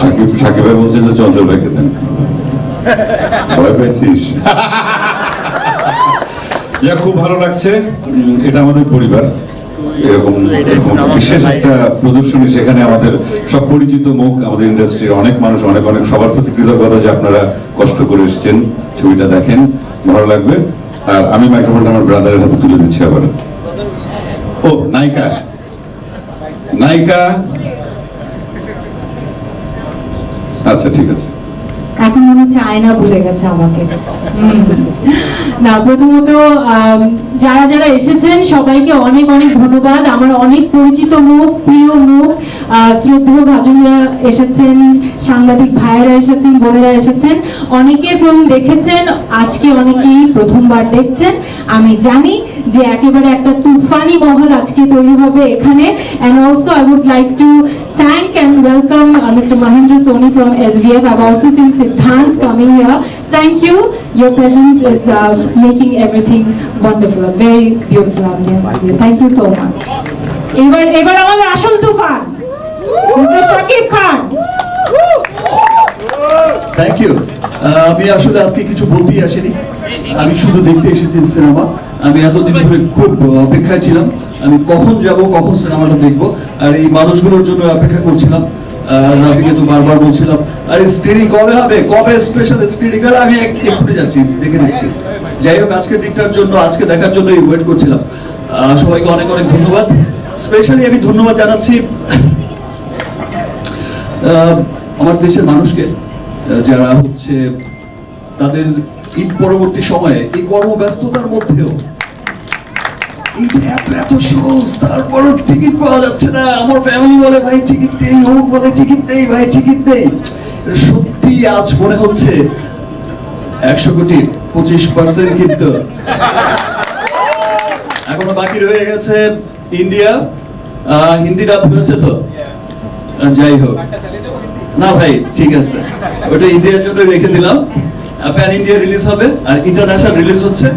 সাকিব সাকিব ভাই বলছে যে চঞ্চল ভয় যা, খুব ভালো লাগছে। এটা আমাদের পরিবার। এরকম বিশেষ একটা প্রদর্শনী সেখানে আমাদের সব পরিচিত মুখ, আমাদের ইন্ডাস্ট্রির অনেক মানুষ, অনেক অনেক সবার প্রতি কৃতজ্ঞতা যে আপনারা কষ্ট করে এসেছেন ছবিটা দেখেন। ভালো লাগবে। আর আমি মাইক্রোফোনটা আমার ব্রাদারের হাতে তুলে দিচ্ছি আবার। ও, নায়িকা। নায়িকা আচ্ছা ঠিক আছে। এখন মনে হচ্ছে আয়না ভুলে গেছে আমাকে। না, প্রথমত যারা যারা এসেছেন, সবাইকে অনেক অনেক ধন্যবাদ। আমার অনেক পরিচিত মুখ, প্রিয় মুখ শ্রদ্ধেয় ভাজনরা এসেছেন, সাংবাদিক ভাইয়েরা এসেছেন, বোনেরা এসেছেন। অনেকে ফিল্ম দেখেছেন, আজকে অনেকেই প্রথমবার দেখছেন। আমি জানি যে একেবারে একটা তুফানি মহল আজকে তৈরি হবে এখানে and also I would like to thank and welcome uh, Mr. Mahendra Soni from SVF. I've also seen Siddhant coming here. Thank you. Your presence is uh, making everything wonderful. A very beautiful ambience here. Thank you so much. এবার এবার আমাদের আসল Toofan mister Shakib Khan thank you আমি আসলে আজকে কিছু বলতেই আসিনি আমি শুধু দেখতে এসেছি সিনেমা আমি এতদিন ধরে খুব অপেক্ষায় ছিলাম। আমি কখন যাব, কখন সিনেমাটা দেখব, আর এই মানুষগুলোর জন্য অপেক্ষা করছিলাম। আর বারবার বলছিলাম স্ক্রিনিং কবে হবে? কবে স্পেশাল স্ক্রিনিং আমি এক্ষুনি যাচ্ছি, দেখে নিচ্ছি। যাই হোক, আজকের দিকটার জন্য, আজকে দেখার জন্য ওয়েট করছিলাম। সবাইকে অনেক অনেক ধন্যবাদ। স্পেশালি আমি ধন্যবাদ জানাচ্ছি আমার দেশের মানুষকে যারা হচ্ছে তাদের ঈদ পরবর্তী সময়ে এই কর্মব্যস্ততার মধ্যেও এই যে এত এত টিকিট পাওয়া যাচ্ছে না। আমার ফ্যামিলি বলে, ভাই টিকিট দেই অমুক বলে টিকিট দেই ভাই টিকিট দেই সত্যি আজ মনে হচ্ছে একশো কোটি, পঁচিশ পার্সেন্ট কিন্তু। এখনও বাকি রয়ে গেছে ইন্ডিয়া হিন্দি ডাব হয়েছে তো? যাই হোক। না ভাই, ঠিক আছে। ওটা ইন্ডিয়ার জন্য রেখে দিলাম। প্যান ইন্ডিয়া রিলিজ হবে আর ইন্টারন্যাশনাল রিলিজ হচ্ছে।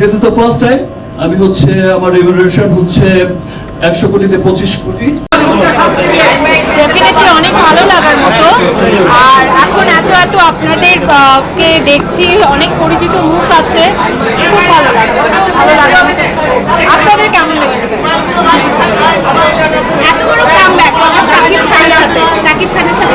This is the first time আমি হচ্ছে আমার রেভলিউশন হচ্ছে একশো কোটিতে পঁচিশ কোটি। অনেক ভালো লাগার মতো। আর এখন এত এত আপনাদের কে দেখছি, অনেক পরিচিত মুখ আছে। খুব ভালো লাগছে। আপনাদের কেমন লেগেছে? এত বড় কাম ব্যাক সাকিব খানের সাথে। সাকিব খানের সাথে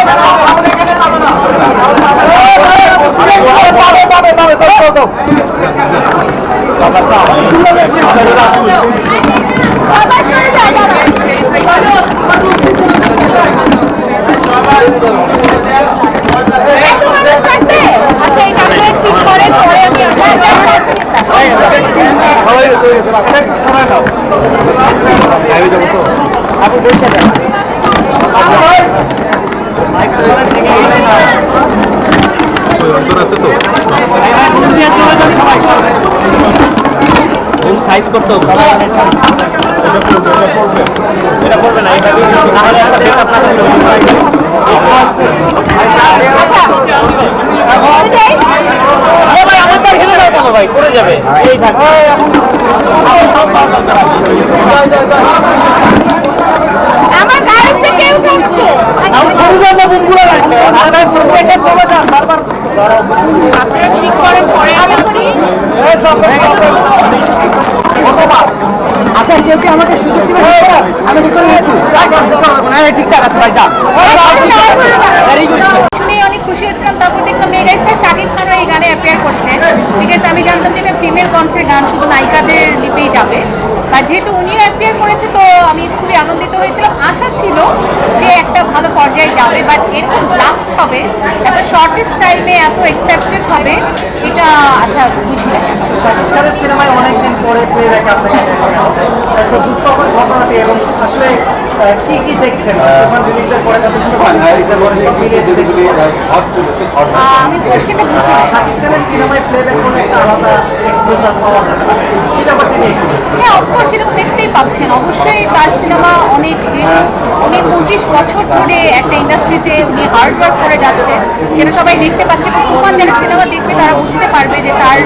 করতে পেরে খুব ভালো লেগেছে। একটা টেবিল পেলে আমার খুব ভালো হয় হ্যাঁ সবাই খালি ধরে সবাই টেবিল দিতেছে কিন্তু বাড়াবাড়ি কেউ করতে সামনে আসবে না সবাই সরে যায় দাঁড়াও। এত মানুষ থাকবে? আচ্ছা, এই নামটা ঠিক করেন, পরে আমি সাইজ করতে হবে। এটা করবে না এটা তাহলে একটা বেকআপ না ভাই পড়ে যাবে এই আমার আমি সরু জানলা বুমগুলো রাখবে আরে ভাই চলে যান বারবার ঠিক করেন পরে আমি করি এই চল। কেউ কি আমাকে সুযোগ দিবে? আমি ঠিক করে নিচ্ছি ঠিকঠাক আছে ভাই যা। অনেক খুশি হয়েছিলাম। তারপর দেখলাম মেগা স্টার শাকিব খানও এই গানে অ্যাপিয়ার করছে। বিকজ আমি জানতাম যে ফিমেল কণ্ঠের গান শুধু নায়িকাদের লিপেই যাবে। আর যেহেতু উনিও অ্যাপিয়ার করেছে তো আমি খুবই আনন্দিত হয়েছিলাম। আশা ছিল যে একটা ভালো পর্যায়ে যাবে বাট এরকম লাস্ট হবে এত শর্টেস্ট টাইমে এত অ্যাকসেপ্টেড হবে এটা আশা বুঝি না। পরে প্লেব্যাক আপনাকে। তো যুক্তকর ঘটনাটি এবং আসলে কি কি দেখছেন? তুফান রিলিজের পরে যথেষ্ট ভালো রিলিজের পরে সব মিলিয়ে যদি আমি কোশ্চেনটা বুঝি না শাকিব খানের সিনেমায় প্লেব্যাক কোনো একটা আলাদা এক্সপোজার পাওয়া যায় না কি ব্যাপারটি নিয়ে? হ্যাঁ অফকোর্স সেটা তো দেখতেই পাচ্ছেন। অবশ্যই তার সিনেমা অনেক যেহেতু উনি পঁচিশ বছর ধরে একটা ইন্ডাস্ট্রিতে উনি হার্ড ওয়ার্ক করে যাচ্ছে যেটা সবাই দেখতে পাচ্ছে এবং তুফান যারা সিনেমা দেখবে তারা বুঝতে পারবে যে তার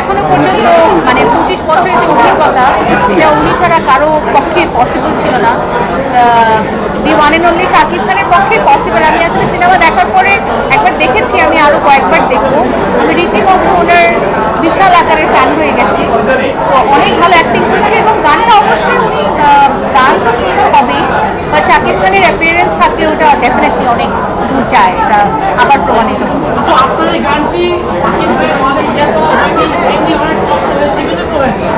এখনও পর্যন্ত মানে পঁচিশ বছরের যে অভিজ্ঞতা এটা উনি ছাড়া কারও পক্ষে পসিবল ছিল না। The one and only Shakib খানের পক্ষে পসিবল আমি আসলে সিনেমা দেখার পরে একবার দেখেছি, আমি আরও কয়েকবার দেখব। আমি রীতিমতো ওনার বিশাল আকারের ফ্যান হয়ে গেছি। সো অনেক ভালো অ্যাক্টিং করেছে এবং গানটা অবশ্যই উনি আহ, গান তো সুন্দর হবেই বা শাকিব খানের অ্যাপিয়ারেন্স থাকলে ওটা ডেফিনেটলি অনেক দূর যায় এটা আবার প্রমাণিত তো আপনার এই গানটি সাকিব ভাই আমাদের শেয়ার করা হয়নি এমনি অনেক কথা হয়েছে বিতর্ক হয়েছে।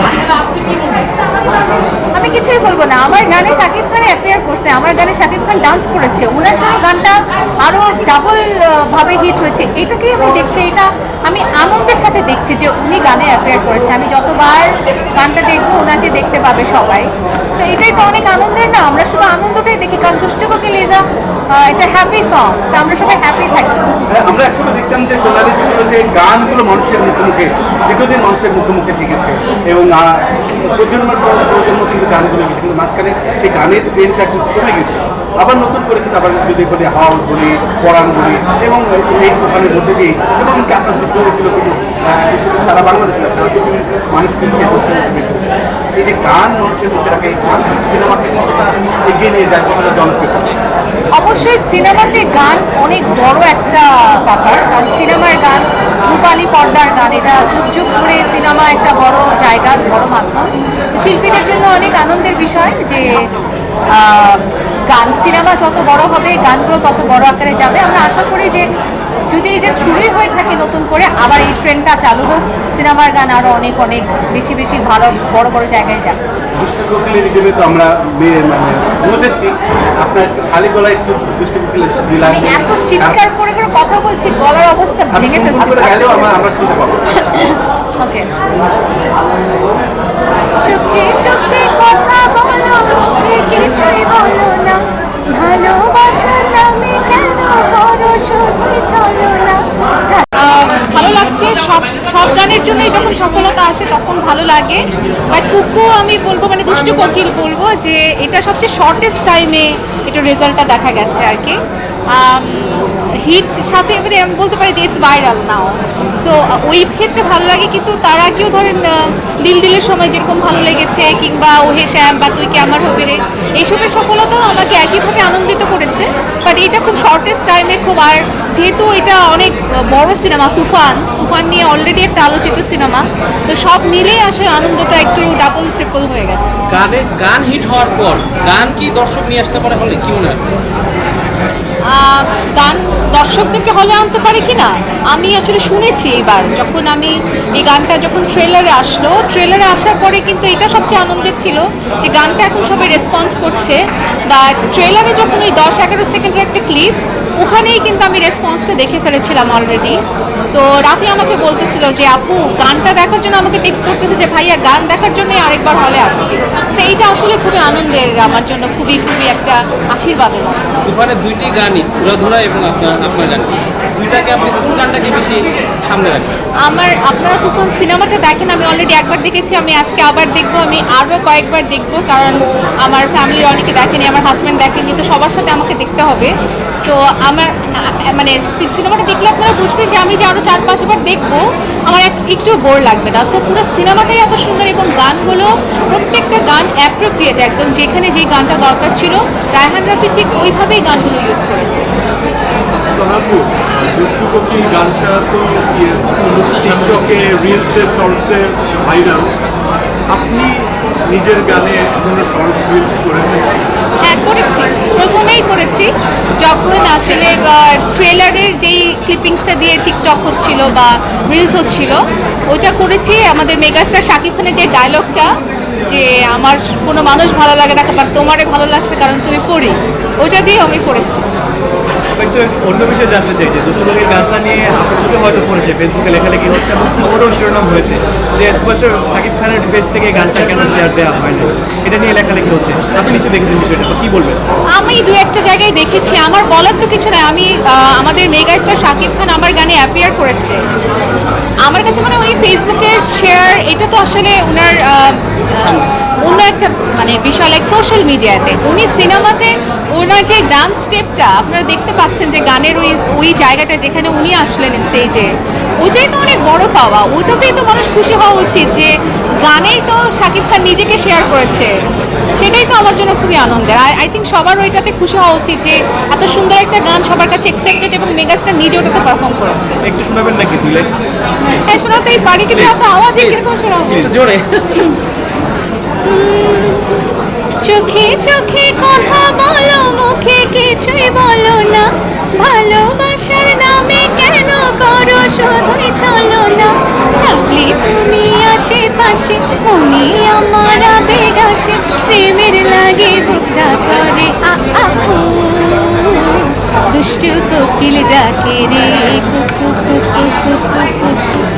আসলে আপনি কি বলবেন? আমি কিছুই বলব না আমার গানে শাকিব খান অ্যাপিয়ার করছে আমার গানে শাকিব খান ডান্স করেছে ওনার জন্য গানটা আরও ডাবল ভাবে হিট হয়েছে এটাকেই আমি দেখছি এটা আমি আনন্দের সাথে দেখছি যে উনি গানে অ্যাপিয়ার করেছে। আমি যতবার গানটা দেখব ওনাকে দেখতে পাবে সবাই। সো এটাই তো অনেক আনন্দের না? আমরা শুধু আনন্দটাই দেখি, কারণ দুষ্টকোকে লিজা? এটা হ্যাপি সং আমরা সবাই হ্যাপি থাকি। আমরা একসময় দেখতাম যে সোনালী যুগগুলোতে গানগুলো মানুষের মুখে মুখে দীর্ঘদিন মানুষের মুখে মুখে থেকেছে। এবং প্রজন্মের পর প্রজন্ম কিন্তু গানগুলো কিন্তু মাঝখানে সেই গানের ট্রেনটা কিন্তু কমে গেছে। আবার নতুন করে কিন্তু আবার যদি বলি হাওয়াল বলি পরাণ বলি এবং এই দোকানের মধ্যে দিয়ে এবং আপনার দুষ্টগুলো কিন্তু সারা বাংলাদেশে না, সারা পৃথিবীর মানুষ কিন্তু সেই করেছে। এই যে গান মানুষের মুখে রাখে গান সিনেমাকে কতটা এগিয়ে নিয়ে যায়, কতটা জনপ্রিয় অবশ্যই সিনেমাতে গান অনেক বড় একটা ব্যাপার, কারণ সিনেমার গান, রূপালী পর্দার গান, এটা যুগ যুগ ধরে সিনেমা একটা বড় জায়গা, বড় মাধ্যম শিল্পীদের জন্য অনেক আনন্দের বিষয় যে গান সিনেমা যত বড় হবে গানগুলো তত বড় আকারে যাবে। আমরা আশা করি যে যদি এটা শুরুই হয়ে থাকে নতুন করে আবার এই ট্রেন্ডটা চালু হোক সিনেমার গান আরও অনেক অনেক বেশি বেশি ভালো বড় বড় জায়গায় যাবে দুষ্টু কোকিলের রিদেমে তো আমরা মানে বুঝেছি। আপনার খালি গলায় একটু দুষ্টু কোকিলের আমি এত চিৎকার করে করে কথা বলছি গলার অবস্থা আমি ভেঙে ফেলছি। আমরা আমরা শুনতে পাবো। ওকে চোখে চোখে কথা কিছুই বলো না ভালোবাসার নামে কেন করো শুধু চলো না ভালো লাগছে সব সব গানের জন্যই যখন সফলতা আসে তখন ভালো লাগে। বাট কুকু, আমি বলব মানে দুষ্টু কোকিল বলব যে এটা সবচেয়ে শর্টেস্ট টাইমে এটা রেজাল্টটা দেখা গেছে আর কি। হিট সাথে এবারে আমি বলতে পারি যে ইটস ভাইরাল নাও সো ওই ক্ষেত্রে ভালো লাগে, কিন্তু তার আগেও ধরেন দিল দিলের সময় যেরকম ভালো লেগেছে, কিংবা ওহে শ্যাম বা তুই কে আমার হবে রে, এইসবের সফলতাও আমাকে একইভাবে আনন্দিত করেছে। বাট এটা খুব শর্টেস্ট টাইমে খুব, আর যেহেতু এটা অনেক বড় সিনেমা তুফান তুফান নিয়ে অলরেডি একটা আলোচিত সিনেমা। তো সব মিলেই আসলে আনন্দটা একটু ডাবল ট্রিপল হয়ে গেছে। গানে গান হিট হওয়ার পর গান কি দর্শক নিয়ে আসতে পারে হলে কি মনে হয়? গান দর্শকদেরকে হলে আনতে পারে কি না? আমি আসলে শুনেছি এবার যখন আমি এই গানটা যখন ট্রেলারে আসলো ট্রেলারে আসার পরে কিন্তু এটা সবচেয়ে আনন্দের ছিল যে গানটা এখন সবাই রেসপন্স করছে। বা ট্রেলারে যখন ওই দশ এগারো সেকেন্ডের একটা ক্লিপ ওখানেই কিন্তু আমি রেসপন্সটা দেখে ফেলেছিলাম অলরেডি তো রাফি আমাকে বলতেছিল যে আপু গানটা দেখার জন্য আমাকে টেক্সট করতেছে যে ভাইয়া গান দেখার জন্যই আরেকবার হলে আসছি। সেইটা আসলে খুবই আনন্দের আমার জন্য খুবই খুবই একটা আশীর্বাদের মতো। দুইটি গানই উড়াধুরা এবং আপনার আপনার গানটি। দুইটাকে আপনি কোন গানটাকে বেশি সামনে আমার আপনারা তুফান সিনেমাটা দেখেন আমি অলরেডি একবার দেখেছি আমি আজকে আবার দেখব আমি আরও কয়েকবার দেখব কারণ আমার ফ্যামিলির অনেকে দেখেনি আমার হাজব্যান্ড দেখেনি তো সবার সাথে আমাকে দেখতে হবে। সো আমার মানে সিনেমাটা দেখলে আপনারা বুঝবেন যে আমি যে আরও চার পাঁচবার দেখব আমার এক- একটু বোর লাগবে না। সো পুরো সিনেমাটাই এত সুন্দর এবং গানগুলো প্রত্যেকটা গান অ্যাপ্রোপ্রিয়েট একদম যেখানে যে গানটা দরকার ছিল রায়হান রাফি ঠিক ওইভাবেই গানগুলো ইউজ করেছে। গানটা ইয়ে, আপনি নিজের গানে কোনো শর্টস রিলস করেছেন হ্যাঁ করেছি প্রথমেই করেছি যখন আসলে ট্রেলারের যেই ক্লিপিংসটা দিয়ে টিকটক হচ্ছিল বা রিলস হচ্ছিল, ওটা করেছি। আমাদের মেগাস্টার শাকিব খানের যে ডায়লগটা যে আমার কোনো মানুষ ভালো লাগে না বাট তোমারে ভালো লাগছে কারণ তুমি পড়ি। ওটা দিয়ে আমি পড়েছি। একটু অন্য বিষয়ে জানতে চাই যে দুষ্টুবাগের গানটা নিয়ে আপনার হয়তো পড়েছে ফেসবুকে লেখালেখি হচ্ছে এবং খবরও শিরোনাম হয়েছে যে সুপারস্টার সাকিব খানের পেজ থেকে গানটা কেন শেয়ার দেওয়া হয় না এটা নিয়ে লেখালেখি হচ্ছে। আপনি নিশ্চয়ই দেখেছেন বিষয়টা কি বলবেন? আমি দু একটা জায়গায় দেখেছি আমার বলার তো কিছু নাই। আমি আমাদের মেগা স্টার শাকিব খান আমার গানে অ্যাপিয়ার করেছে। আমার কাছে মানে ওই ফেসবুকে শেয়ার এটা তো আসলে ওনার একটা মানে বিষয় লাইক সোশ্যাল মিডিয়াতে উনি সিনেমাতে ওনার যে ডান্স স্টেপটা আপনারা দেখতে পাচ্ছেন যে গানের ওই ওই জায়গাটা যেখানে উনি আসলেন স্টেজে ওইটাই তো অনেক বড় পাওয়া। ওইটাতেই তো মানুষ খুশি হওয়া উচিত যে গানেই তো শাকিব খান নিজেকে শেয়ার করেছে। সেটাই তো আমার জন্য খুবই আনন্দের। আই থিঙ্ক সবার ওইটাতে খুশি হওয়া উচিত যে এত সুন্দর একটা গান সবার কাছে এক্সেপ্টেড এবং মেগাস্টার নিজে ওটাতে পারফর্ম করেছে। একটু শোনাবেন নাকি হ্যাঁ শোনাতেই পারি কিন্তু এত আওয়াজে কীরকম শোনাবো? জোরে। চোখে চোখে কথা বলো, মুখে কিছুই বলো না। ভালোবাসার নামে কেন করো, শুধুই চলো না। থাকলে তুমি আশেপাশে মনে আমার আবেগ প্রেমের লাগে বুকটা করে, আ আ, উ। দুষ্টু কোকিল ডাকে রে কুকু কুকু কুকু কুকু